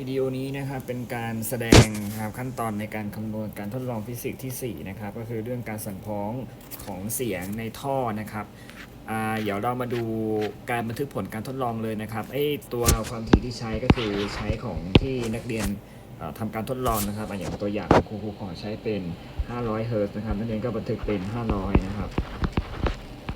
วิดีโอนี้นะครับเป็นการแสดงนะครับขั้นตอนในการคำนวณการทดลองฟิสิกส์ที่ 4 นะครับ ก็คือเรื่องการสั่นพ้องของเสียงในท่อนะครับเดี๋ยวเรามาดูการบันทึกผลการทดลองเลยนะครับไอตัวความถี่ที่ใช้ก็คือใช้ของที่นักเรียนเอ่อทำการทดลองนะครับอย่างตัวอย่างครูครูขอใช้เป็น 500เฮิร์ตซ์นะครับนักเรียนก็บันทึกเป็น 500 นะครับ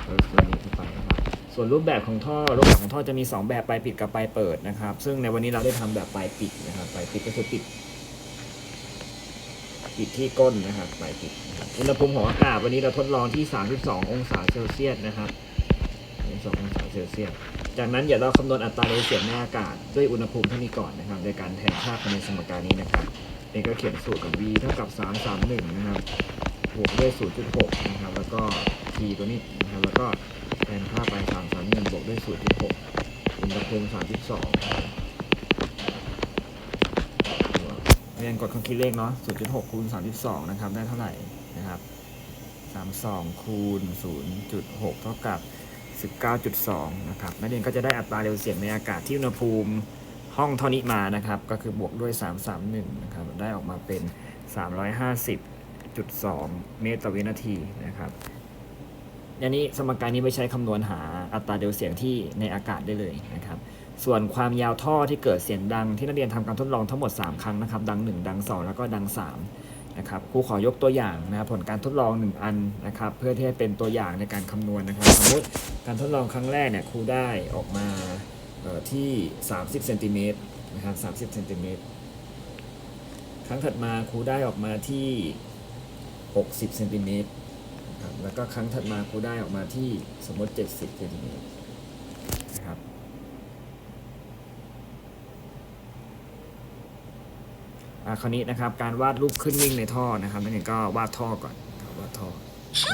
เฮิร์ตซ์ตัวนี้ไปนะครับ ส่วนรูปแบบของท่อรูปแบบของท่อจะมี 2 แบบปลายปิดกับปลายเปิดนะครับ ซึ่งในวันนี้เราได้ทำแบบปลายปิดนะครับปลายปิดก็คือปิดปิดที่ก้นนะครับปลายปิดอุณหภูมิของอากาศวันนี้เราทดลองที่ 32 องศาเซลเซียสนะครับ32องศาเซลเซียสจากนั้นเดี๋ยวเราคำนวณอัตราเร็วเสียงในอากาศด้วยอุณหภูมิเท่านี้ก่อนนะครับโดยการแทนค่าภายในสมการนี้นะครับเองก็เขียนสูตรกับ v เท่ากับ 331 นะครับบวกด้วย 0.6 นะครับ แล้วก็ t ตัวนี้นะครับแล้วก็ ทนค่าไป331บวกด้วย0.6อุณหภูมิ32เรียนกดเครื่องคิดเลขเนาะ0.6คูณ32นะครับ ได้เท่าไหร่นะครับ32คูณ0.6เท่ากับ19.2นะครับ นักเรียนก็จะได้อัตราเร็วเสียงในอากาศที่อุณหภูมิห้องเท่านี้มานะครับ ก็คือบวกด้วย 331 นะครับ ได้ออกมาเป็น 350.2 เมตรต่อวินาทีนะครับ อันนี้สมการนี้ไปใช้คำนวณหาอัตราเร็วเสียงที่ในอากาศได้เลยนะครับ ส่วนความยาวท่อที่เกิดเสียงดังที่นักเรียนทำการทดลองทั้งหมด 3 ครั้งนะครับ ดัง 1 ดัง 2 แล้วก็ดัง3นะครับครูขอยกตัวอย่างนะครับผลการทดลอง 1 อันนะครับ เพื่อที่ให้เป็นตัวอย่างในการคำนวณนะครับ สมมติการทดลองครั้งแรกเนี่ยครูได้ออกมาเอ่อที่ 30เซนติเมตรนะครับ30เซนติเมตรครั้งถัดมาครูได้ออกมาที่ 60เซนติเมตร ครับแล้วก็ครั้งถัดมาครูได้ออกมาที่สมมติ 70เซนติเมตรนะครับอ่าคราวนี้นะครับการวาดรูปขึ้นนิ่งในท่อนะครับนั่นเองก็วาดท่อก่อนครับวาดท่อ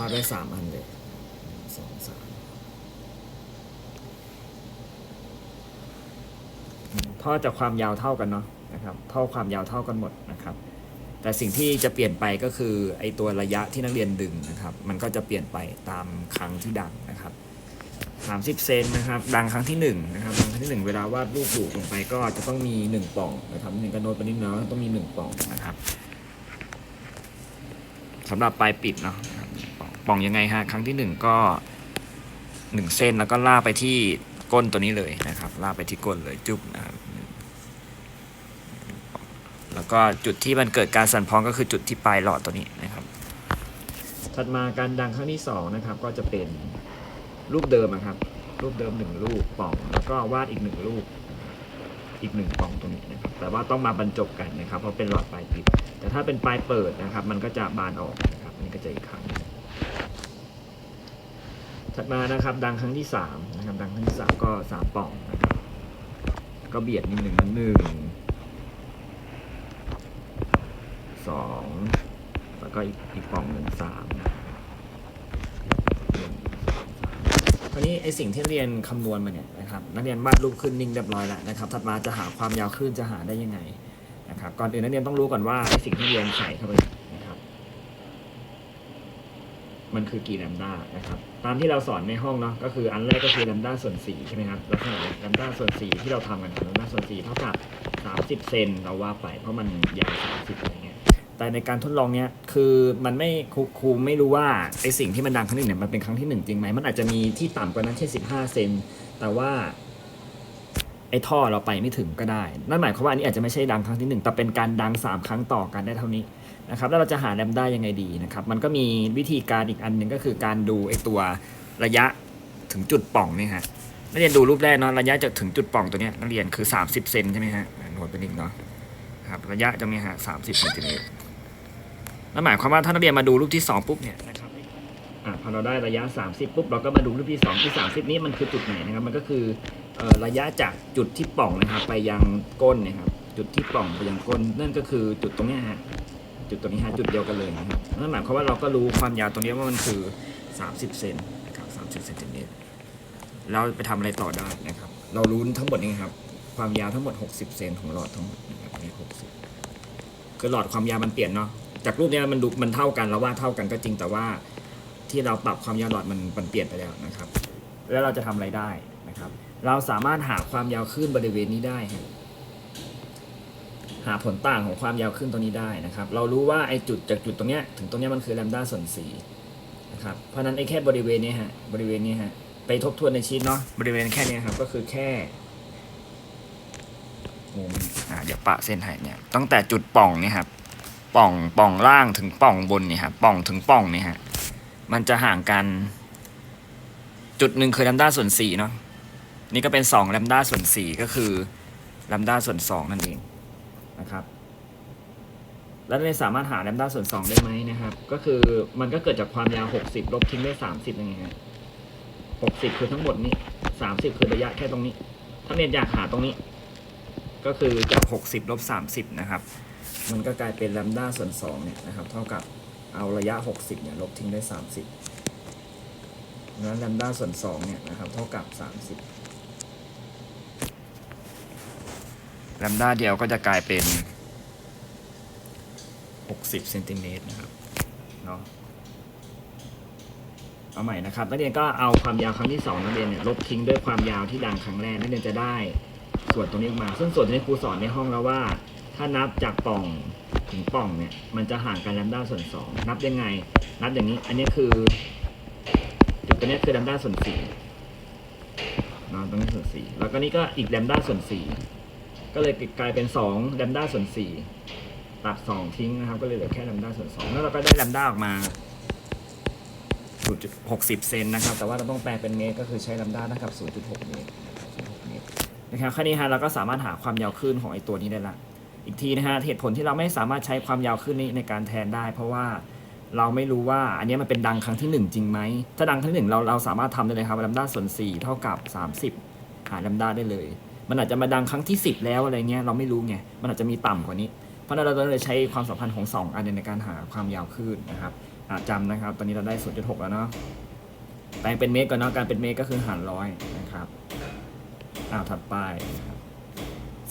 วาดได้สามอันเลยสองสามอืมท่อจะความยาวเท่ากันเนาะนะครับท่อความยาวเท่ากันหมดนะครับ แต่สิ่งที่จะเปลี่ยนไปก็คือไอตัวระยะที่นักเรียนดึงนะครับ มันก็จะเปลี่ยนไปตามครั้งที่ดังนะครับ30เซนนะครับ ดังครั้งที่1นะครับดังครั้งที่ 1 เวลาวาดรูปดูลงไปก็จะต้องมี 1 ป่องนะครับหนึ่งกระโนดไปนิดเนาะต้องมี 1 ป่องนะครับสำหรับปลายปิดเนาะนะครับปล่องปล่องยังไงฮะครั้งที่ 1 ก็ 1 เส้นแล้วก็ลากไปที่ก้นตัวนี้เลยนะครับลากไปที่ก้นเลยจุ๊บนะครับ แล้วก็จุดที่มันเกิดการสั่นพองก็คือจุดที่ปลายหลอดตัวนี้นะครับ ถัดมาการดังครั้งที่สองนะครับก็จะเป็นรูปเดิมนะครับ รูปเดิมหนึ่งรูปป่องแล้วก็วาดอีกหนึ่งรูปอีกหนึ่งป่องตรงนี้นะครับ แต่ว่าต้องมาบรรจบกันนะครับ เพราะเป็นหลอดปลายปิด แต่ถ้าเป็นปลายเปิดนะครับ มันก็จะบานออกนะครับนี่ก็จะอีกครั้ง ถัดมานะครับ ดังครั้งที่สามนะครับ ดังครั้งที่สามก็สามป่องนะครับ ก็เบียดนิดหนึ่งหนึ่ง สองแล้วก็อีกอีกปล่องหนึ่งสามหนึ่งสองสามคราวนี้ไอสิ่งที่เรียนคำนวณมาเนี่ยนะครับนักเรียนวาดรูปขึ้นนิ่งเรียบร้อยแล้วนะครับถัดมาจะหาความยาวคลื่นจะหาได้ยังไงนะครับก่อนอื่นนักเรียนต้องรู้ก่อนว่าไอสิ่งที่เรียนใส่เข้าไปนะครับมันคือกี่แลมด้านะครับตามที่เราสอนในห้องเนาะก็คืออันแรกก็คือแลมด้าส่วนสี่ใช่ไหมครับลักษณะแลมด้าส่วนสี่ที่เราทำกันแลมด้าส่วนสี่เท่ากับสามสิบเซนเราว่าไปเพราะมันยาวสามสิบอะไรเงี้ย แต่ในการทดลองเนี้ยคือมันไม่ครูครูไม่รู้ว่าไอสิ่งที่มันดังครั้งหนึ่งเนี่ยมันเป็นครั้งที่หนึ่งจริงไหมมันอาจจะมีที่ต่ำกว่านั้นเช่นสิบห้าเซนแต่ว่าไอท่อเราไปไม่ถึงก็ได้ นั่นหมายความว่าอันนี้อาจจะไม่ใช่ดังครั้งที่หนึ่งแต่เป็นการดังสามครั้งต่อกันได้เท่านี้นะครับ แล้วเราจะหาแลมได้ยังไงดีนะครับ มันก็มีวิธีการอีกอันหนึ่งก็คือการดูไอตัวระยะถึงจุดป่องเนี่ยฮะ นักเรียนดูรูปแรกเนาะ ระยะจากถึงจุดป่องตัวเนี้ยนักเรียนคือ 30 เซนใช่ไหมฮะโน้ตไปนิดเนาะครับ ระยะตรงนี้ฮะสามสิบเซนติเมตร นั่นหมายความว่าถ้านักเรียนมาดูรูปที่ 2 ปุ๊บเนี่ยนะครับอ่าพอเราได้ระยะ 30ปุ๊บเราก็มาดูรูปที่2ที่30 นี้มันคือจุดไหนนะครับ มันก็คืออระยะจากจุดที่ป่องนะครับ ไปยังก้นนะครับ จุดที่ป่องไปยังก้น นั่นก็คือจุดตรงนี้ฮะจุดตรงนี้ฮะจุดเดียวกันเลยนะครับนั่นหมายความว่าเราก็รู้ความยาวตรงนี้ว่ามันคือ 30เซนนะครับ30เซนติเมตรเราไปทำอะไรต่อได้นะครับ เรารู้ทั้งหมดนี้ครับ ความยาวทั้งหมด 60 เซนของหลอดทั้งหมดนะครับนี่60คือหลอดความยาวมันเปลี่ยนเนาะ จากรูปเนี้ยมันดูมันเท่ากันเราว่าเท่ากันก็จริงแต่ว่าที่เราปรับความยาวหลอดมันมันเปลี่ยนไปแล้วนะครับ แล้วเราจะทำอะไรได้นะครับ เราสามารถหาความยาวคลื่นบริเวณนี้ได้หาผลต่างของความยาวขึ้นตรงนี้ได้นะครับ เรารู้ว่าไอ้จุดจากจุดตรงเนี้ยถึงตรงเนี้ยมันคือแลมด้าส่วนสี่นะครับเพราะนั้นไอ้แค่บริเวณนี้ฮะบริเวณนี้ฮะไปทบทวนในชีตเนาะบริเวณแค่นี้ครับก็คือแค่มุมอ่าเดี๋ยวปะเส้นให้เนี่ยตั้งแต่จุดป่องเนี่ยครับ ป่องป่องล่างถึงป่องบนเนี่ยครับป่องถึงป่องเนี่ยฮะมันจะห่างกัน จุดหนึ่งคือแลมด้าส่วนสี่เนาะนี่ก็เป็นสองแลมด้าส่วนสี่ก็คือแลมด้าส่วนสองนั่นเองนะครับ แล้วเราสามารถหาแลมด้าส่วนสองได้ไหมนะครับ ก็คือมันก็เกิดจากความยาวหกสิบลบทิ้งได้สามสิบยังไงฮะหกสิบคือทั้งหมดนี้สามสิบคือระยะแค่ตรงนี้ ถ้าเรียนอยากหาตรงนี้ ก็คือจากหกสิบลบสามสิบนะครับ มันก็กลายเป็นแลมด้าส่วนสองเนี่ยนะครับเท่ากับเอาระยะหกสิบเนี่ยลบทิ้งได้สามสิบนั้นแลมด้าส่วนสองเนี่ยนะครับเท่ากับสามสิบแลมด้าเดียวก็จะกลายเป็น 60เซนติเมตรนะครับเนาะเอาใหม่นะครับนักเรียนก็เอาความยาวครั้งที่สองนักเรียนเนี่ยลบทิ้งด้วยความยาวที่ดังครั้งแรกนักเรียนจะได้ส่วนตรงนี้มา ซึ่งส่วนที่ครูสอนในห้องแล้วว่า ถ้านับจากปล่องถึงปล่องเนี่ย มันจะห่างกันแลมด้าส่วนสองนับยังไง นับอย่างนี้ อันนี้คือ จุดตัวนี้คือแลมด้าส่วนสี่นะตรงนี้ส่วนสี่แล้วก็นี่ก็อีกแลมด้าส่วนสี่ก็เลยกลายเป็น2แลมด้าส่วน4ตัด2ทิ้งนะครับ ก็เลยเหลือแค่แลมด้าส่วน2แล้วเราก็ได้แลมด้าออกมา0.60 เซนนะครับ แต่ว่าเราต้องแปลเป็นเมตรก็คือใช้แลมด้าเท่ากับ 0.6 เมตรนะครับแค่นี้ฮะเราก็สามารถหาความยาวคลื่นของไอตัวนี้ได้ละ อีกทีนะฮะเหตุผลที่เราไม่สามารถใช้ความยาวคลื่นนี้ในการแทนได้ เพราะว่าเราไม่รู้ว่าอันนี้มันเป็นดังครั้งที่ 1 จริงไหม ถ้าดังครั้งที่หนึ่งเราเราสามารถทำได้เลยครับแลมด้าส่วน 4 เท่ากับ 30 หาแลมด้าได้เลย มันอาจจะมาดังครั้งที่ 10 แล้วอะไรเงี้ยเราไม่รู้ไงมันอาจจะมีต่ำกว่านี้ เพราะนั้นเราเลยใช้ความสัมพันธ์ของ 2 อันในการหาความยาวคลื่นนะครับอาจำนะครับ ตอนนี้เราได้ 0.6 แล้วเนาะแปลงเป็นเมตรก่อนเนาะการเป็นเมตรก็คือหารร้อยนะครับอ้าวถัดไปนะ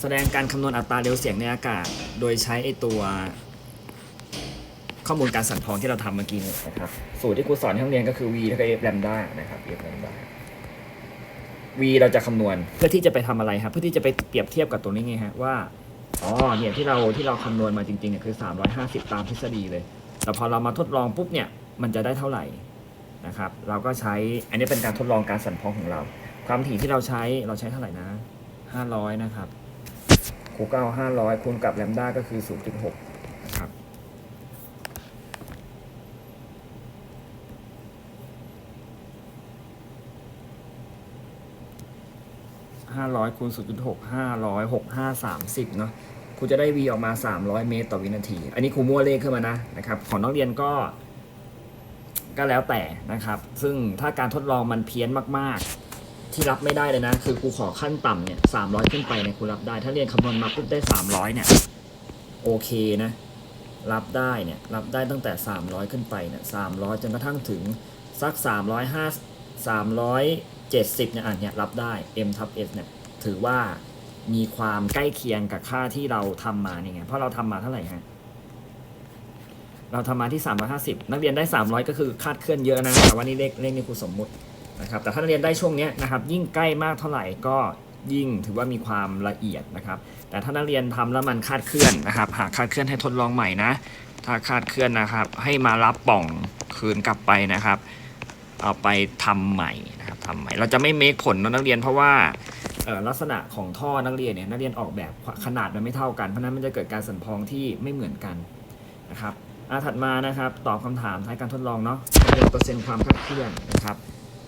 แสดงการคำนวณอัตราเร็วเสียงในอากาศ โดยใช้ไอตัว ข้อมูลการสั่นคลอนที่เราทำเมื่อกี้นี้นะครับ สูตรที่ครูสอนที่ห้องเรียนก็คือ v เท่ากับ f lambda นะครับ f lambda v เราจะคำนวณเพื่อที่จะไปทำอะไรครับเพื่อที่จะไปเปรียบเทียบกับตรงนี้ไงฮะว่าอ๋อเนี่ยที่เราที่เราคำนวณมาจริงๆเนี่ยคือ 350 ตามทฤษฎีเลย แต่พอเรามาทดลองปุ๊บเนี่ยมันจะได้เท่าไหร่นะครับ เราก็ใช้อันนี้เป็นการทดลองการสั่นคลอนของเรา ความถี่ที่เราใช้เราใช้เท่าไหร่นะ 500 นะครับ ครูก็เอา500 คูณกับแลมด้าก็คือ 0.6 นะครับห้าร้อยคูณศูนย์จุดหกห้าร้อยหกห้าสามสิบเนาะครูจะได้ v ออกมา 300 เมตรต่อวินาที อันนี้ครูมั่วเลขขึ้นมานะนะครับ ของนักเรียนก็ ก็แล้วแต่นะครับ ซึ่งถ้าการทดลองมันเพี้ยนมาก ๆ ที่รับไม่ได้เลยนะ คือครูขอขั้นต่ำเนี่ย300ขึ้นไปเนี่ยครูรับได้ ถ้าเรียนคำนวณมาปุ๊บได้300เนี่ยโอเคนะรับได้เนี่ยรับได้ตั้งแต่ 300 ขึ้นไปเนี่ย300จนกระทั่งถึงสัก 305 370เนี่ยอันเนี่ยรับได้ m ทับ s เนี่ยถือว่ามีความใกล้เคียงกับค่าที่เราทำมาเนี่ยไงเพราะเราทำมาเท่าไหร่ฮะเราทำมาที่ 350 นักเรียนได้ 300 ก็คือคาดเคลื่อนเยอะนะแต่ว่านี่เลขเลขนี่ครูสมมุติ นะครับแต่ถ้านักเรียนได้ช่วงนี้นะครับยิ่งใกล้มากเท่าไหร่ก็ยิ่งถือว่ามีความละเอียดนะครับ แต่ถ้านักเรียนทำแล้วมันคาดเคลื่อนนะครับ หากคาดเคลื่อนให้ทดลองใหม่นะ ถ้าคาดเคลื่อนนะครับ ให้มารับป่องคืนกลับไปนะครับ เอาไปทำใหม่นะครับทำใหม่ เราจะไม่เมคผลนะนักเรียนเพราะว่าลักษณะของท่อนักเรียนเนี่ยนักเรียนออกแบบขนาดมันไม่เท่ากัน เพราะนั้นมันจะเกิดการสั่นพองที่ไม่เหมือนกันนะครับอาถัดมานะครับ ตอบคำถามท้ายการทดลองเนาะเป็นเปอร์เซ็นต์ความคาดเคลื่อนนะครับ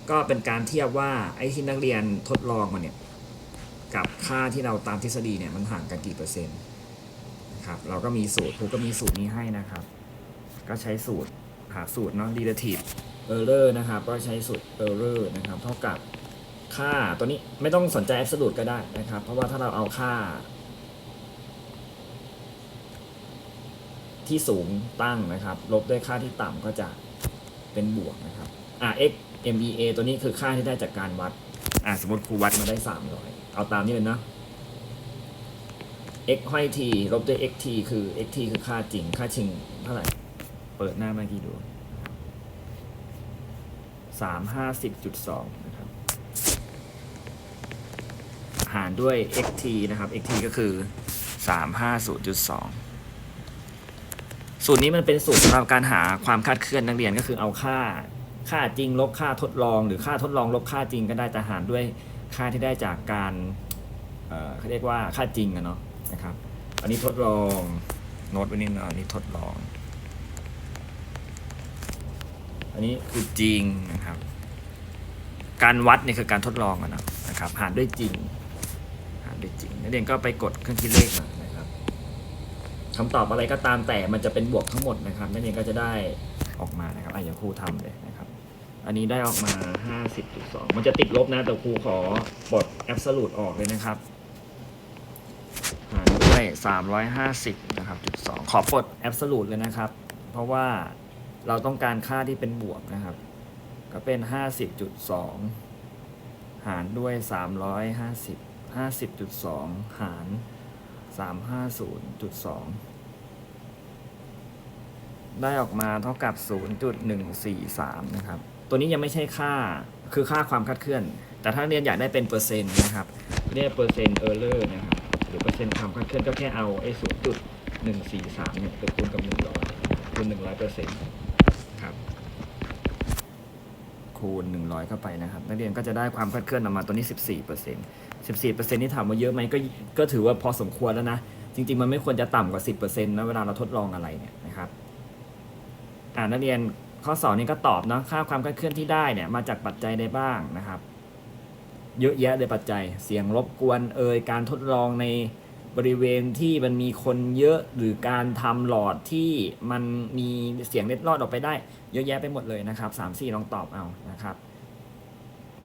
ก็เป็นการเทียบว่าไอ้ที่นักเรียนทดลองมาเนี่ยกับค่าที่เราตามทฤษฎีเนี่ยมันห่างกันกี่เปอร์เซ็นต์นะครับเราก็มีสูตรครูก็มีสูตรนี้ให้นะครับ ก็ใช้สูตรหาสูตรเนาะ relative error นะครับก็ใช้สูตร error นะครับเท่ากับค่าตัวนี้ไม่ต้องสนใจ absolute ก็ได้นะครับ เพราะว่าถ้าเราเอาค่า ที่สูงตั้งนะครับ ลบด้วยค่าที่ต่ำก็จะเป็นบวกนะครับอ่า x mea ตัวนี้คือค่าที่ได้จากการวัด อ่าสมมติครูวัดมาได้ 300 เอาตามนี้เลยเนาะ x ห้อย t ลบด้วย xt คือ xt คือค่าจริง ค่าจริงเท่าไหร่ เปิดหน้าเมื่อกี้ดูสามห้าสิบจุดสองนะครับ หารด้วย xt นะครับ xt ก็คือสามห้าศูนย์จุดสองสูตรนี้มันเป็นสูตรสำหรับการหาความคาดเคลื่อนนักเรียนก็คือเอาค่า ค่าจริงลบค่าทดลอง หรือค่าทดลองลบค่าจริงก็ได้แต่หารด้วยค่าที่ได้จากการเขาเรียกว่าค่าจริงอะเนาะนะครับ อันนี้ทดลองโน้ตไว้นิดหน่อยอันนี้ทดลอง อันนี้คือจริงนะครับ การวัดเนี่ยคือการทดลองอะเนาะนะครับหารด้วยจริง หารด้วยจริงนักเรียนก็ไปกดเครื่องคิดเลขมานะครับคำตอบอะไรก็ตามแต่มันจะเป็นบวกทั้งหมดนะครับนักเรียนก็จะได้ออกมานะครับอะอย่างครูทำเลยนะครับ อันนี้ได้ออกมา 50.2 มันจะติดลบนะ แต่ครูขอปลด absolute ออกเลยนะครับหารด้วย350นะครับจุด2ขอปลด absolute เลยนะครับ เพราะว่าเราต้องการค่าที่เป็นบวกนะครับ ก็เป็น 50.2 หารด้วย 350 50.2 หาร 350.2 ได้ออกมาเท่ากับ 0.143 นะครับ ตัวนี้ยังไม่ใช่ค่าคือค่าความคาดเคลื่อน แต่ถ้าเรียนอยากได้เป็นเปอร์เซ็นต์นะครับ เรียกเปอร์เซ็นต์เออร์เลอร์นะครับ หรือเปอร์เซ็นต์ความคาดเคลื่อนก็แค่เอาไอ้0.143เนี่ยไปคูณกับ100คูณ100เปอร์เซ็นต์ครับ คูณ100เข้าไปนะครับ นักเรียนก็จะได้ความคาดเคลื่อนออกมาตัวนี้14เปอร์เซ็นต์14เปอร์เซ็นต์นี่ถามว่าเยอะไหมก็ก็ถือว่าพอสมควรแล้วนะ จริง ๆ มันไม่ควรจะต่ำกว่า10เปอร์เซ็นต์นะเวลาเราทดลองอะไรเนี่ยนะครับอ่านักเรียน ข้อสองนี้ก็ตอบเนาะค่าความคลาดเคลื่อนที่ได้เนี่ยมาจากปัจจัยใดบ้างนะครับ เยอะแยะเลยปัจจัยเสียงรบกวนเอ่ยการทดลองในบริเวณที่มันมีคนเยอะหรือการทำหลอดที่มันมีเสียงเล็ดลอดออกไปได้ เยอะแยะไปหมดเลยนะครับสามสี่ลองตอบเอานะครับ